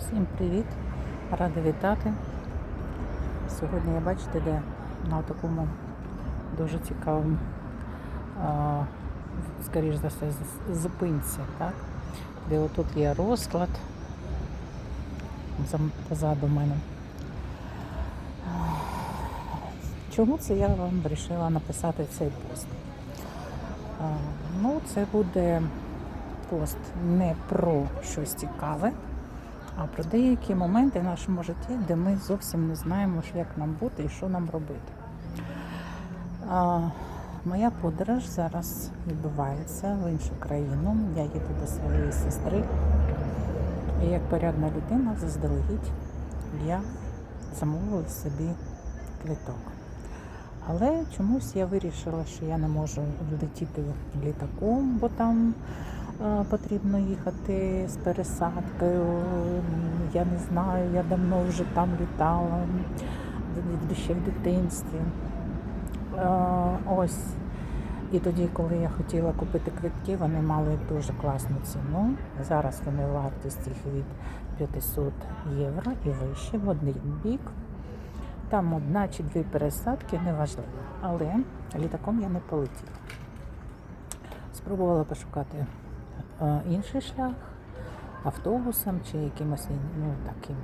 Всім привіт! Рада вітати. Сьогодні я бачите, де на такому дуже цікавому, скоріш за все, зупинці, так? де отут є розклад позаду мене. Чому це я вам вирішила написати цей пост? Ну, це буде пост не про щось цікаве, а про деякі моменти в нашому житті, де ми зовсім не знаємо, як нам бути і що нам робити. А, моя подорож зараз відбувається в іншу країну. Я їду до своєї сестри. І як порядна людина заздалегідь я замовила собі квиток. Але чомусь я вирішила, що я не можу летіти літаком, бо там потрібно їхати з пересадкою. Я не знаю, я давно вже там літала, ще в дитинстві. Ось. І тоді, коли я хотіла купити квитки, вони мали дуже класну ціну. Зараз вони вартість їх від 500 євро і вище в один бік. Там одна чи дві пересадки, неважливо. Але літаком я не полетіла. Спробувала пошукати інший шлях автобусом чи якимось ну, таким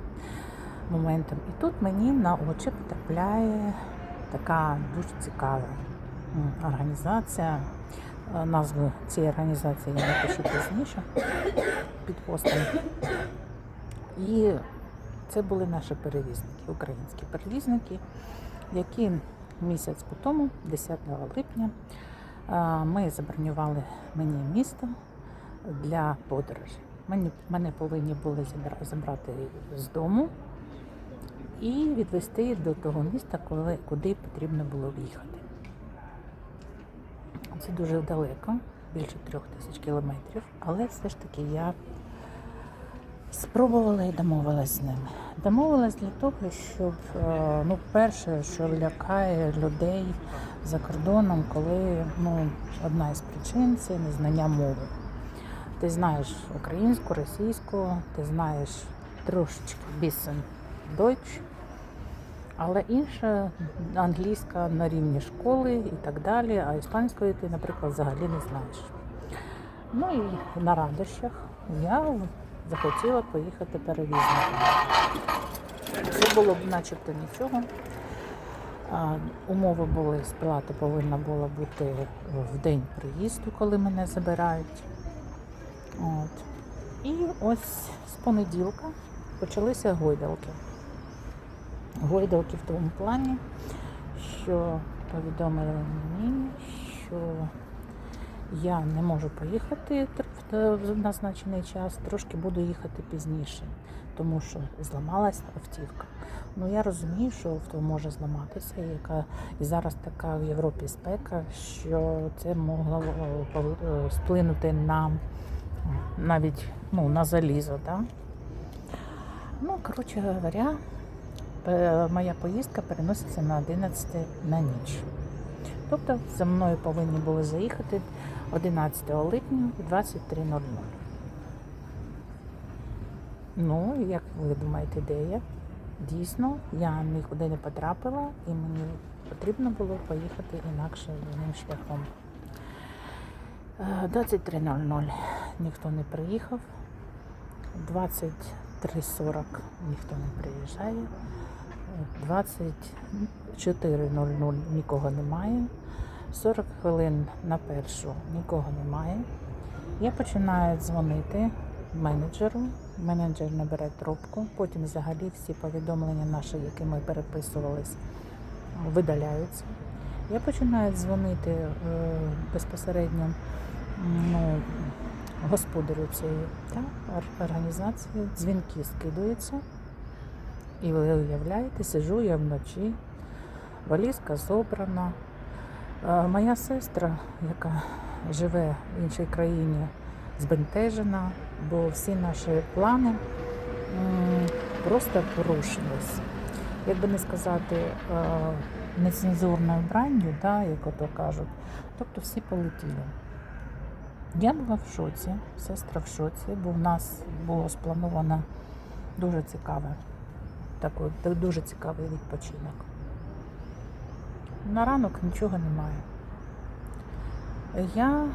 моментом. І тут мені на очі потрапляє така дуже цікава організація. Е, Назву цієї організації я напишу пізніше під постом. І це були наші перевізники, українські перевізники, які місяць по тому, 10 липня, ми забронювали мені місто для подорожі. Мені, мене повинні були забрати з дому і відвести до того міста, коли, куди потрібно було в'їхати. Це дуже далеко, більше трьох тисяч кілометрів, але все ж таки я Спробувала і домовилась з ними. Домовилась для того, щоб е, ну, перше, що лякає людей за кордоном, коли ну, одна із причин це незнання мови. Ти знаєш українську, російську, ти знаєш трошечки бісен Deutsch, але інша англійська на рівні школи і так далі, а іспанської ти, наприклад, взагалі не знаєш. Ну і на радощах я захотіла поїхати перевізником. Це було б начебто нічого. Умови були, сплата повинна була бути в день приїзду, коли мене забирають. От. І ось з понеділка почалися гойдалки. Гойдалки в тому плані, що повідомили мені, що я не можу поїхати в в назначений час, трошки буду їхати пізніше, тому що зламалась автівка. Ну я розумію, що авто може зламатися, яка і зараз така в Європі спека, що це могло е, е, вплинути на навіть ну, на залізо. Да? Ну, коротше говоря, моя поїздка переноситься на 11 на ніч. Тобто за мною повинні були заїхати 11 липня в 23.00. Ну, як ви думаєте, де я? Дійсно, я нікуди не потрапила і мені потрібно було поїхати інакше одним шляхом. Е, 23.00 ніхто не приїхав. 23.40 ніхто не приїжджає. 24.00 нікого немає. 40 хвилин на першу нікого немає. Я починаю дзвонити менеджеру. Менеджер не бере трубку. Потім взагалі всі повідомлення наші, які ми переписувались, видаляються. Я починаю дзвонити е, безпосередньо ну, господарю цієї та, організації. Дзвінки скидаються. І ви уявляєте, сижу я вночі, валізка зобрана. Моя сестра, яка живе в іншій країні, збентежена, бо всі наші плани просто порушились. Як би не сказати, нецензурною бранню, да, як ото кажуть, тобто всі полетіли. Я була в шоці, сестра в шоці, бо в нас було сплановано дуже цікаве. Такий, дуже цікавий відпочинок. На ранок нічого немає. Я,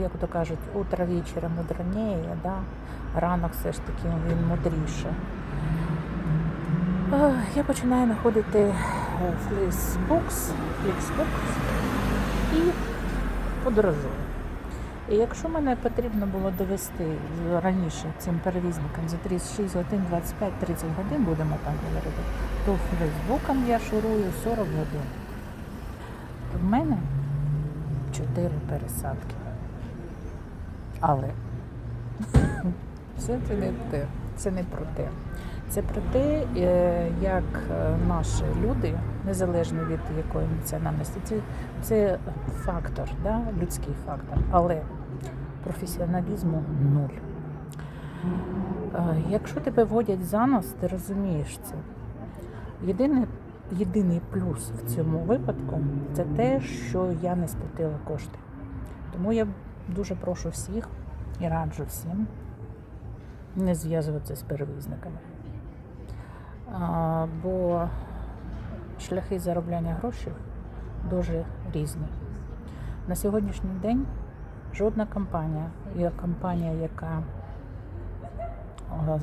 як то кажуть, утро вечора мудренее, да? ранок все ж таки він мудріше. Е, Я починаю знаходити флісбукс, фліксбукс і подорожую. І якщо мене потрібно було довести раніше цим перевізникам за 36 годин, 25-30 годин, будемо там говорити, то фейсбуком я шурую 40 годин. В мене 4 пересадки. Але все це не те, це не про те. Це про те, е, як е, наші люди, незалежно від якої національності, це, це фактор, да? людський фактор, але професіоналізму нуль. Е, Якщо тебе водять за нос, ти розумієш це. Єдиний, єдиний плюс в цьому випадку це те, що я не сплатила кошти. Тому я дуже прошу всіх і раджу всім не зв'язуватися з перевізниками. Бо шляхи заробляння грошей дуже різні. На сьогоднішній день жодна компанія, і компанія, яка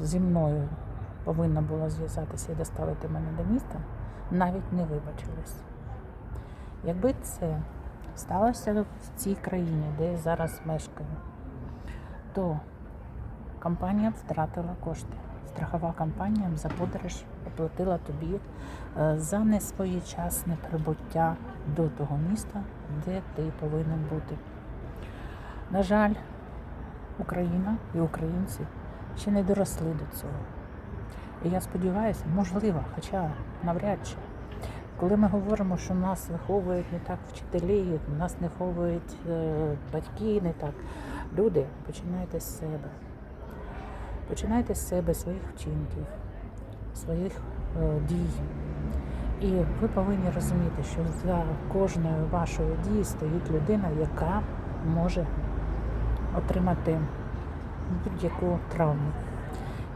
зі мною повинна була зв'язатися і доставити мене до міста, навіть не вибачилась. Якби це сталося в цій країні, де я зараз мешкаю, то компанія б втратила кошти. Страхова компанія за подорож оплатила тобі е, за несвоєчасне прибуття до того міста, де ти повинен бути. На жаль, Україна і українці ще не доросли до цього. І я сподіваюся, можливо, хоча навряд чи, коли ми говоримо, що нас виховують не так вчителі, нас не виховують е, батьки, не так. Люди, починайте з себе. Починайте з себе, своїх вчинків, своїх е, дій. І ви повинні розуміти, що за кожною вашою дією стоїть людина, яка може отримати будь-яку травму.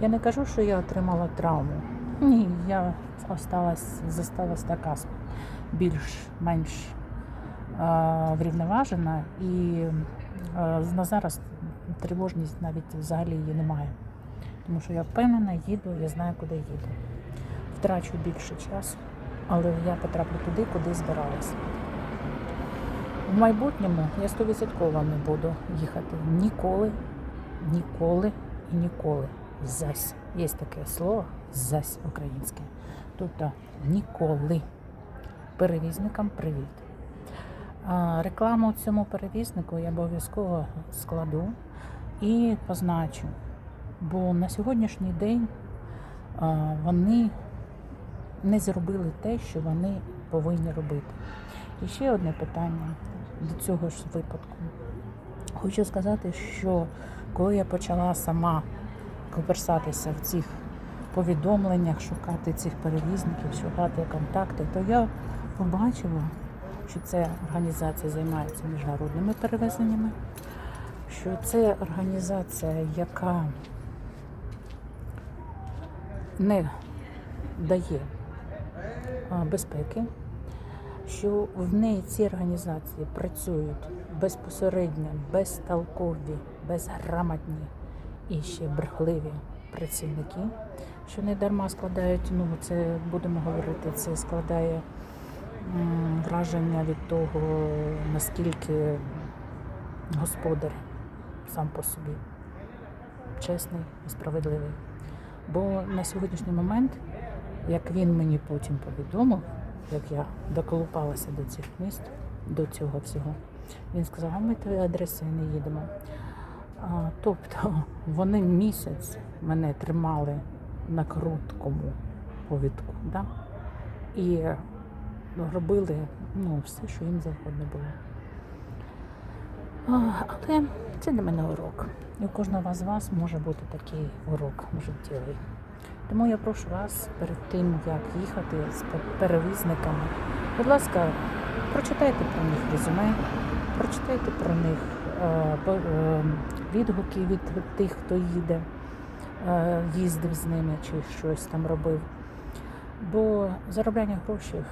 Я не кажу, що я отримала травму. Ні, я осталась, зосталась така більш-менш е, врівноважена і е, на зараз тривожність навіть взагалі її немає. Тому що я впевнена, їду, я знаю, куди їду. Втрачу більше часу, але я потраплю туди, куди збиралася. В майбутньому я стовідсотково не буду їхати ніколи, ніколи і ніколи. Зась. Є таке слово зась українське. Тобто ніколи. Перевізникам привіт. А, Рекламу цьому перевізнику я обов'язково складу і позначу. Бо на сьогоднішній день вони не зробили те, що вони повинні робити. І ще одне питання до цього ж випадку. Хочу сказати, що коли я почала сама коперсатися в цих повідомленнях, шукати цих перевізників, шукати контакти, то я побачила, що ця організація займається міжнародними перевезеннями, що це організація, яка не дає безпеки, що в неї ці організації працюють безпосередньо, безтолкові, безграмотні і ще брехливі працівники, що не дарма складають, ну це будемо говорити, це складає враження від того, наскільки господар сам по собі чесний і справедливий. Бо на сьогоднішній момент, як він мені потім повідомив, як я доколупалася до цих міст, до цього всього, він сказав, а ми твої адреси не їдемо. А, тобто вони місяць мене тримали на короткому повідку, да? і робили ну, все, що їм завгодно було. Але це для мене урок. І у кожного з вас може бути такий урок життєвий. Тому я прошу вас перед тим, як їхати з перевізниками, будь ласка, прочитайте про них резюме, прочитайте про них е, е, відгуки від тих, хто їде. е, їздив з ними чи щось там робив. Бо заробляння грошей,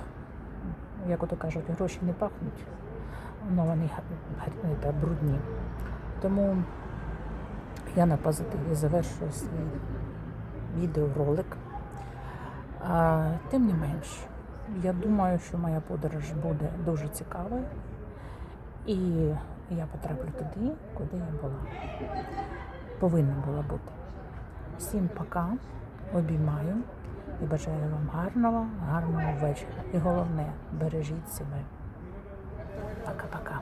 як ото кажуть, гроші не пахнуть, але вони га- та, брудні. Тому я на позитиві завершую свій відеоролик. А, тим не менш, я думаю, що моя подорож буде дуже цікавою. І я потраплю туди, куди я була. Повинна була бути. Всім пока, обіймаю і бажаю вам гарного, гарного вечора. І головне, бережіть себе. Пока-пока.